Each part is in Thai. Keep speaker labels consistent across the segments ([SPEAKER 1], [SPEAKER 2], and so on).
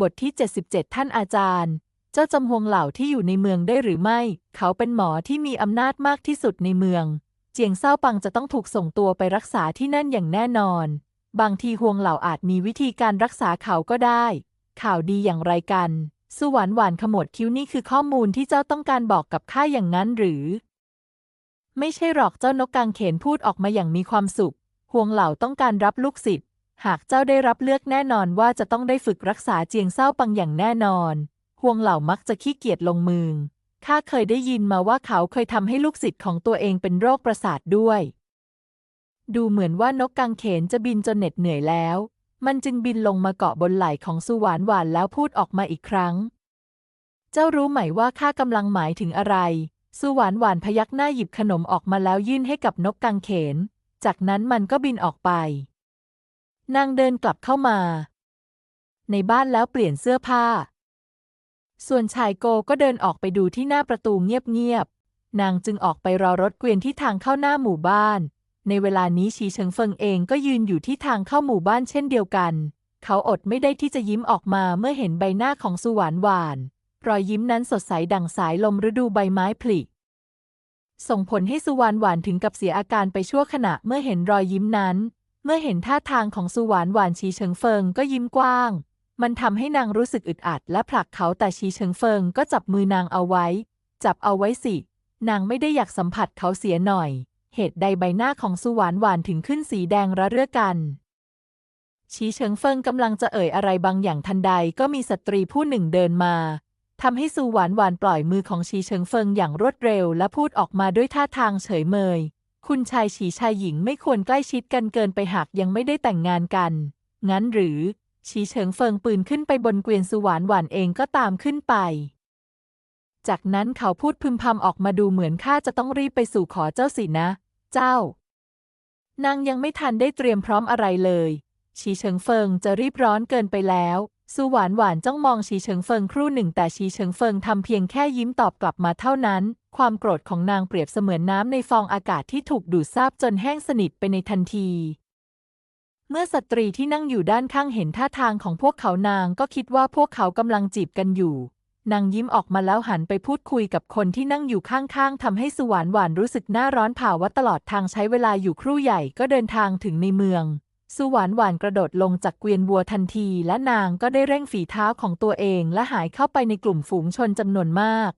[SPEAKER 1] บทที่ 77 ท่านอาจารย์ เจ้าจำฮวงเหล่าที่อยู่ในเมืองได้หรือไม่ เขาเป็นหมอที่มีอำนาจมากที่สุดในเมือง เจียงเซาปังจะต้องถูกส่งตัวไปรักษาที่นั่นอย่างแน่นอน บางทีฮวงเหล่าอาจมีวิธีการรักษาเขาก็ได้ ข่าวดีอย่างไรกันสุหวานหวานขมวดคิ้วนี่คือข้อมูลที่เจ้าต้องการบอกกับข้าอย่างนั้นหรือ ไม่ใช่หรอกเจ้านกกางเขนพูดออกมาอย่างมีความสุขฮวงเหล่าต้องการรับลูกศิษย์ หากเจ้าได้รับเลือกแน่นอนว่าจะต้องได้ฝึกรักษาเจียงเศร้าปังอย่างแน่นอนฮวงเหล่ามักจะขี้เกียจลงมือ ข้าเคยได้ยินมาว่าเขาเคยทำให้ลูกศิษย์ของตัวเองเป็นโรคประสาทด้วย ดูเหมือนว่านกกางเขนจะบินจนเหน็ดเหนื่อยแล้ว มันจึงบินลงมาเกาะบนไหล่ของสุหวานหวานแล้วพูดออกมาอีกครั้ง เจ้ารู้ไหมว่าข้ากำลังหมายถึงอะไร สุหวานหวานพยักหน้าหยิบขนมออกมาแล้วยื่นให้กับนกกางเขน จากนั้นมันก็บินออกไป นางเดินกลับเข้ามา ในบ้านแล้วเปลี่ยนเสื้อผ้า ส่วนชายโกก็เดินออกไปดูที่หน้าประตูเงียบๆ นางจึงออกไปรอรถเกวียนที่ทางเข้าหน้าหมู่บ้าน ในเวลานี้ชีเฉิงเฟิงเองก็ยืนอยู่ที่ทางเข้าหมู่บ้านเช่นเดียวกัน เขาอดไม่ได้ที่จะยิ้มออกมาเมื่อเห็นใบหน้าของสุหวานหวาน รอยยิ้มนั้นสดใสดั่งสายลมฤดูใบไม้ผลิส่งผลให้สุวรรณหวานถึงกับเสียอาการไปชั่วขณะเมื่อเห็นรอยยิ้มนั้น เมื่อเห็นท่าทางของสุวรรณหวานชีเฉิงเฟิงก็ยิ้มกว้าง มันทำให้นางรู้สึกอึดอัดและผลักเขาแต่ชีเฉิงเฟิงก็จับมือนางเอาไว้ จับเอาไว้สิ นางไม่ได้อยากสัมผัสเขาเสียหน่อย เหตุใดใบหน้าของสุวรรณหวานถึงขึ้นสีแดงระเรื่อกัน ชีเฉิงเฟิงกำลังจะเอ่ยอะไรบางอย่างทันใดก็มีสตรีผู้หนึ่งเดินมาทำให้ซูหวานหวานปล่อยมือของชีเฉิงเฟิงอย่างรวดเร็วและพูดออกมาด้วยท่าทางเฉยเมย คุณชายฉีชายหญิงไม่ควรใกล้ชิดกันเกินไปหากยังไม่ได้แต่งงานกัน งั้นหรือชีเฉิงเฟิงปืนขึ้นไปบนเกวียนซูหวานหวานเองก็ตามขึ้นไป จากนั้นเขาพูดพึมพำออกมาดูเหมือนข้าจะต้องรีบไปสู่ขอเจ้าสินะ เจ้า นางยังไม่ทันได้เตรียมพร้อมอะไรเลยชีเฉิงเฟิงจะรีบร้อนเกินไปแล้วซูหวานหวานจ้องมองชีเฉิงเฟิงครู่หนึ่งแต่ชีเฉิงเฟิงทำเพียงแค่ยิ้มตอบกลับมาเท่านั้น ความโกรธของนางเปรียบเสมือนน้ำในฟองอากาศที่ถูกดูดซาบจนแห้งสนิทไปในทันที เมื่อสตรีที่นั่งอยู่ด้านข้างเห็นท่าทางของพวกเขานางก็คิดว่าพวกเขากำลังจีบกันอยู่ นางยิ้มออกมาแล้วหันไปพูดคุยกับคนที่นั่งอยู่ข้างๆทำให้สุหวานหวานรู้สึกหน้าร้อนเผาว่าตลอดทางใช้เวลาอยู่ครู่ใหญ่ก็เดินทางถึงในเมืองสุหวานหวานกระโดดลงจากเกวียนวัวทันที และนางก็ได้เร่งฝีเท้าของตัวเองและหายเข้าไปในกลุ่มฝูงชนจำนวนมาก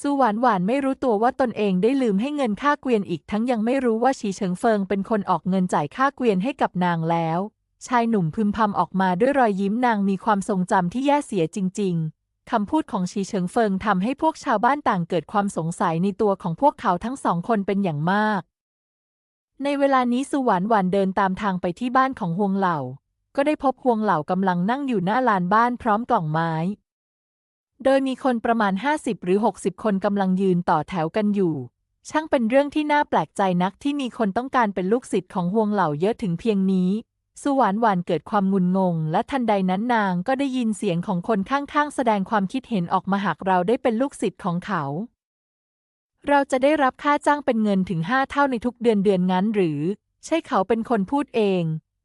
[SPEAKER 1] สุหวานหวานไม่รู้ตัวว่าตนเองได้ลืมให้เงินค่าเกวียนอีกทั้งยังไม่รู้ว่าชีเฉิงเฟิงเป็นคนออกเงินจ่ายค่าเกวียนให้กับนางแล้ว ชายหนุ่มพึมพำออกมาด้วยรอยยิ้มนางมีความทรงจำที่แย่เสียจริง ๆคำพูดของชีเฉิงเฟิงทำให้พวกชาวบ้านต่างเกิดความสงสัยในตัวของพวกเขาทั้งสองคนเป็นอย่างมาก ในเวลานี้สุวรรณหวานเดินตามทางไปที่บ้านของฮวงเหล่า ก็ได้พบฮวงเหล่ากำลังนั่งอยู่หน้าลานบ้านพร้อมกล่องไม้ โดยมีคนประมาณ 50 หรือ 60 คนกำลังยืนต่อแถวกันอยู่ ช่างเป็นเรื่องที่น่าแปลกใจนักที่มีคนต้องการเป็นลูกศิษย์ของฮวงเหล่าเยอะถึงเพียงนี้ สุวรรณหวานเกิดความงุนงง และทันใดนั้นนางก็ได้ยินเสียงของคนข้างๆ แสดงความคิดเห็นออกมาหากเราได้เป็นลูกศิษย์ของเขา เราจะได้รับค่าจ้างเป็นเงินถึงห้าเท่าในทุกเดือนเดือนงั้นหรือ ใช่เขาเป็นคนพูดเอง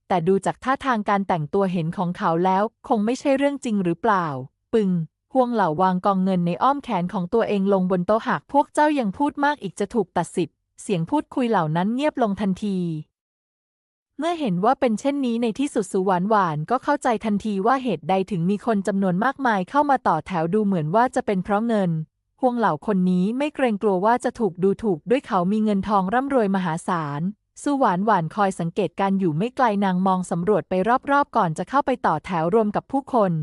[SPEAKER 1] แต่ดูจากท่าทางการแต่งตัวเห็นของเขาแล้ว คงไม่ใช่เรื่องจริงหรือเปล่า ปึง ห่วงเหล่าวางกองเงินในอ้อมแขนของตัวเองลงบนโต๊ะหากพวกเจ้ายังพูดมากอีกจะถูกตัดสิทธิ์ เสียงพูดคุยเหล่านั้นเงียบลงทันที เมื่อเห็นว่าเป็นเช่นนี้ในที่สุดสุวรรณหวานก็เข้าใจทันทีว่าเหตุใดถึงมีคนจำนวนมากมายเข้ามาต่อแถวดูเหมือนว่าจะเป็นเพราะเงินพวงเหล่าคนนี้ไม่เกรงกลัวว่าจะถูกดูถูกด้วยเขามีเงินทองร่ำรวยมหาศาลสุหวานหวานคอยสังเกตการอยู่ไม่ไกลนางมองสำรวจไปรอบๆ ก่อนจะเข้าไปต่อแถวรวมกับผู้คน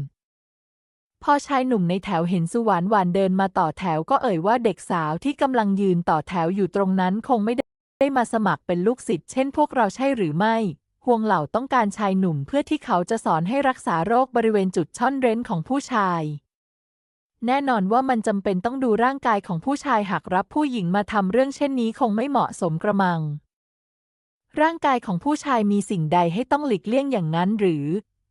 [SPEAKER 1] พอชายหนุ่มในแถวเห็นสุหวานหวานเดินมาต่อแถวก็เอ่ยว่าเด็กสาวที่กำลังยืนต่อแถวอยู่ตรงนั้นคงไม่ได้มาสมัครเป็นลูกศิษย์เช่นพวกเราใช่หรือไม่พวงเหล่าต้องการชายหนุ่มเพื่อที่เขาจะสอนให้รักษาโรคบริเวณจุดช่อนเร้นของผู้ชาย แน่นอนว่ามันจำเป็นต้องดูร่างกายของผู้ชายหากรับผู้หญิงมาทำเรื่องเช่นนี้คงไม่เหมาะสมกระมัง ร่างกายของผู้ชายมีสิ่งใดให้ต้องหลีกเลี่ยงอย่างนั้นหรือ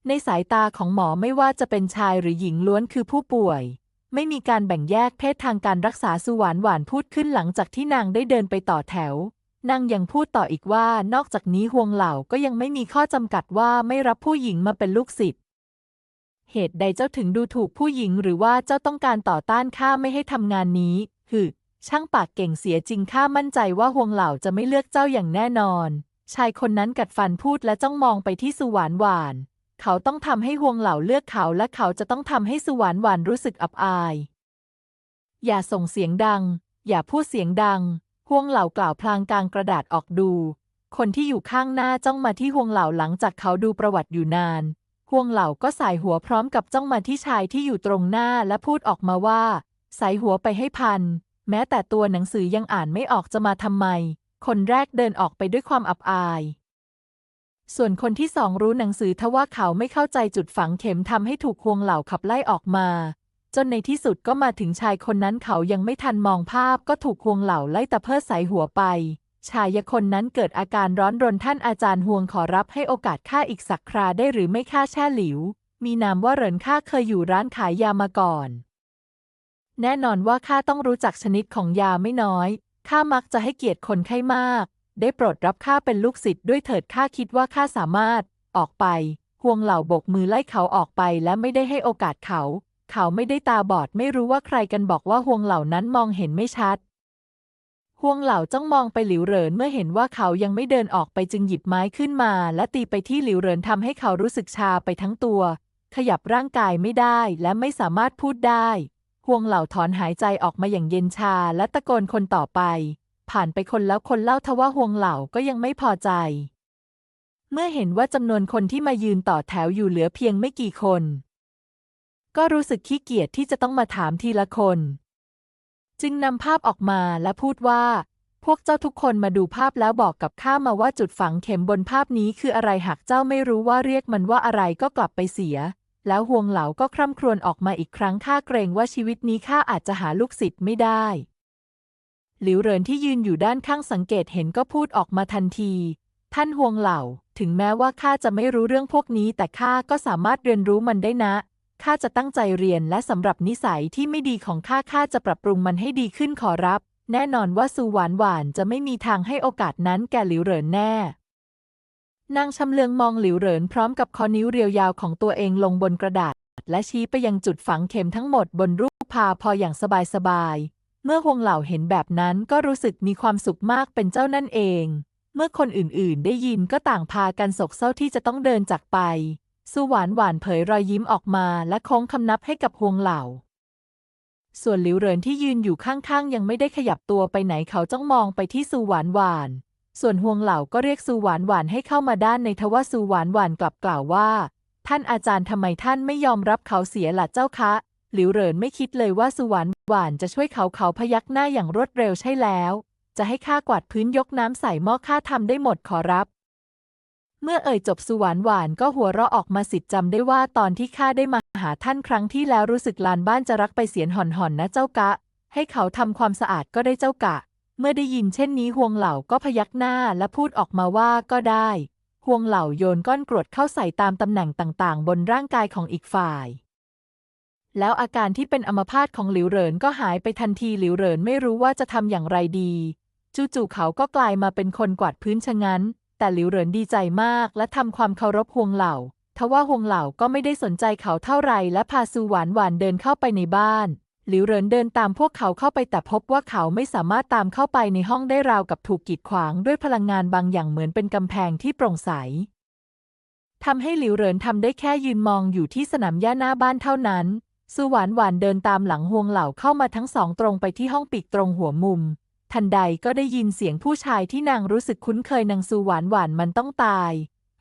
[SPEAKER 1] ในสายตาของหมอไม่ว่าจะเป็นชายหรือหญิงล้วนคือผู้ป่วย ไม่มีการแบ่งแยกเพศทางการรักษาสุหวานหวานพูดขึ้นหลังจากที่นางได้เดินไปต่อแถวนางยังพูดต่ออีกว่านอกจากนี้ห่วงเหล่าก็ยังไม่มีข้อจำกัดว่าไม่รับผู้หญิงมาเป็นลูกศิษย์เหตุใดเจ้าถึงดูถูกผู้หญิงหรือว่าเจ้าต้องการต่อต้านข้าไม่ให้ทำงานนี้ฮึช่างปากเก่งเสียจริงข้ามั่นใจว่าห่วงเหล่าจะไม่เลือกเจ้าอย่างแน่นอน ชายคนนั้นกัดฟันพูดและจ้องมองไปที่สุวรรณหวาน เขาต้องทำให้ห่วงเหล่าเลือกเขาและเขาจะต้องทำให้สุวรรณหวานรู้สึกอับอาย อย่าส่งเสียงดัง อย่าพูดเสียงดังห่วงเหล่ากล่าวพลางกลางกระดาษออกดู คนที่อยู่ข้างหน้าจ้องมาที่ห่วงเหล่าหลังจากเขาดูประวัติอยู่นานห่วงเหล่าก็สายหัวพร้อมกับจ้องมาที่ชายที่อยู่ตรงหน้าและพูดออกมาว่า สายหัวไปให้พัน แม้แต่ตัวหนังสือยังอ่านไม่ออกจะมาทำไม คนแรกเดินออกไปด้วยความอับอาย ส่วนคนที่สองรู้หนังสือทว่าเขาไม่เข้าใจจุดฝังเข็มทำให้ถูกห่วงเหล่าขับไล่ออกมา จนในที่สุดก็มาถึงชายคนนั้นเขายังไม่ทันมองภาพก็ถูกห่วงเหล่าไล่ตะเพิดใส่หัวไป ชายคนนั้นเกิดอาการร้อนรนท่านอาจารย์ห่วงขอรับให้โอกาสข้าอีกสักคราได้หรือไม่ข้าแช่หลิว มีนามว่าเหรินข้าเคยอยู่ร้านขายยามาก่อน แน่นอนว่าข้าต้องรู้จักชนิดของยาไม่น้อยข้ามักจะให้เกียรติคนไข้มาก ได้โปรดรับข้าเป็นลูกศิษย์ด้วยเถิดข้าคิดว่าข้าสามารถ ออกไป ห่วงเหล่าบกมือไล่เขาออกไปและไม่ได้ให้โอกาสเขา เขาไม่ได้ตาบอดไม่รู้ว่าใครกันบอกว่าห่วงเหล่านั้นมองเห็นไม่ชัด ห่วงเหล่าจ้องมองไปหลิวเหรินเมื่อเห็นว่าเขายังไม่เดินออกไปจึงหยิบไม้ขึ้นมา และตีไปที่หลิวเหรินทำให้เขารู้สึกชาไปทั้งตัว ขยับร่างกายไม่ได้และไม่สามารถพูดได้ ห่วงเหล่าถอนหายใจออกมาอย่างเย็นชาและตะโกนคนต่อไป ผ่านไปคนแล้วคนเล่าทว่าห่วงเหล่าก็ยังไม่พอใจ เมื่อเห็นว่าจำนวนคนที่มายืนต่อแถวอยู่เหลือเพียงไม่กี่คน ก็รู้สึกขี้เกียจที่จะต้องมาถามทีละคน จึงนำภาพออกมาและพูดว่า พวกเจ้าทุกคนมาดูภาพแล้วบอกกับข้ามาว่าจุดฝังเข็มบนภาพนี้คืออะไรหากเจ้าไม่รู้ว่าเรียกมันว่าอะไรก็กลับไปเสียแล้วห่วงเหลาก็คร่ำครวญออกมาอีกครั้งข้าเกรงว่าชีวิตนี้ข้าอาจจะหาลูกศิษย์ไม่ได้ หลิวเหรินที่ยืนอยู่ด้านข้างสังเกตเห็นก็พูดออกมาทันที ท่านห่วงเหล่า ถึงแม้ว่าข้าจะไม่รู้เรื่องพวกนี้ แต่ข้าก็สามารถเรียนรู้มันได้นะ ข้าจะตั้งใจเรียนและสำหรับนิสัยที่ไม่ดีของข้าข้าจะปรับปรุงมันให้ดีขึ้นขอรับ แน่นอนว่าซูหวานหวานจะไม่มีทางให้โอกาสนั้นแก่หลิวเหรินแน่ นางชำเลืองมองหลิวเหรินพร้อมกับคอนิ้วเรียวยาวของตัวเองลงบนกระดาษ และชี้ไปยังจุดฝังเข็มทั้งหมดบนรูปพาพออย่างสบายๆ เมื่อฮวงเหล่าเห็นแบบนั้นก็รู้สึกมีความสุขมากเป็นเจ้านั่นเอง เมื่อคนอื่นๆ ได้ยินก็ต่างพากันโศกเศร้าที่จะต้องเดินจากไปสุหวานหวานเผยรอยยิ้มออกมาและโค้งคำนับให้กับฮวงเหล่า ส่วนหลิวเหรินที่ยืนอยู่ข้างๆ ยังไม่ได้ขยับตัวไปไหนเขาจ้องมองไปที่สุหวานหวาน ส่วนฮวงเหล่าก็เรียกสุหวานหวานให้เข้ามาด้านในทว่าสุหวานหวานกลับกล่าวว่า ท่านอาจารย์ทำไมท่านไม่ยอมรับเขาเสียล่ะเจ้าคะ หลิวเหรินไม่คิดเลยว่าสุหวานหวานจะช่วยเขาเขาพยักหน้าอย่างรวดเร็วใช่แล้ว จะให้ข้ากวาดพื้นยกน้ำใส่หม้อข้าทำได้หมดขอรับ เมื่อเอ่ยจบสุหวานหวานก็หัวเราะออกมาสิทธิ์จำได้ว่าตอนที่ข้าได้มาหาท่านครั้งที่แล้วรู้สึกลานบ้านจะรักไปเสียนห่อนๆนะเจ้ากะ ให้เขาทำความสะอาดก็ได้เจ้ากะ เมื่อได้ยินเช่นนี้ห่วงเหล่าก็พยักหน้าและพูดออกมาว่าก็ได้ห่วงเหล่าโยนก้อนกรวดเข้าใส่ตามตำแหน่งต่างๆ บนร่างกายของอีกฝ่าย แล้วอาการที่เป็นอัมพาตของหลิวเหรินก็หายไปทันทีหลิวเหรินไม่รู้ว่าจะทำอย่างไรดี จู่ๆเขาก็กลายมาเป็นคนกวาดพื้นชะงั้น แต่หลิวเหรินดีใจมากและทำความเคารพห่วงเหล่าทว่าห่วงเหล่าก็ไม่ได้สนใจเขาเท่าไรและพาซูหวานหวานเดินเข้าไปในบ้าน หลิวเหรินเดินตามพวกเขาเข้าไปแต่พบว่าเขาไม่สามารถตามเข้าไปในห้องได้ราวกับถูกกีดขวางด้วยพลังงานบางอย่างเหมือนเป็นกำแพงที่โปร่งใสทำให้หลิวเหรินทำได้แค่ยืนมองอยู่ที่สนามหญ้าหน้าบ้านเท่านั้น ซูหวานหวานเดินตามหลังห่วงเหล่าเข้ามาทั้งสองตรงไปที่ห้องปีกตรงหัวมุม ทันใดก็ได้ยินเสียงผู้ชายที่นางรู้สึกคุ้นเคยนางซูหวานหวานมันต้องตาย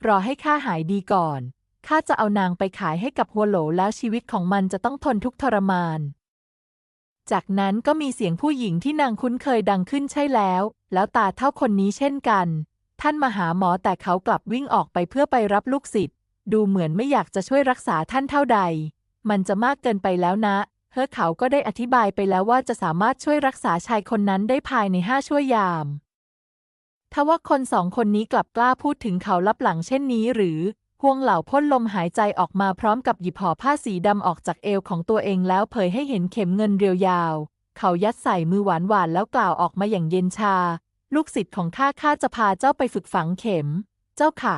[SPEAKER 1] รอให้ข้าหายดีก่อนข้าจะเอานางไปขายให้กับหัวโหลแล้วชีวิตของมันจะต้องทนทุกทรมาน จากนั้นก็มีเสียงผู้หญิงที่นางคุ้นเคยดังขึ้นใช่แล้ว แล้วตาเท่าคนนี้เช่นกัน ท่านมาหาหมอแต่เขากลับวิ่งออกไปเพื่อไปรับลูกศิษย์ดูเหมือนไม่อยากจะช่วยรักษาท่านเท่าใด มันจะมากเกินไปแล้วนะ เฮอเขาก็ได้อธิบายไปแล้วว่าจะสามารถช่วยรักษาชายคนนั้นได้ภายในห้าชั่วยามทว่าคนสองคนนี้กลับกล้าพูดถึงเขาลับหลังเช่นนี้หรือห่วงเหล่าพ่นลมหายใจออกมาพร้อมกับหยิบห่อผ้าสีดำออกจากเอวของตัวเองแล้วเผยให้เห็นเข็มเงินเรียวยาว เขายัดใส่มือหวานหวานแล้วกล่าวออกมาอย่างเย็นชา ลูกศิษย์ของข้าข้าจะพาเจ้าไปฝึกฝังเข็ม เจ้าค่ะ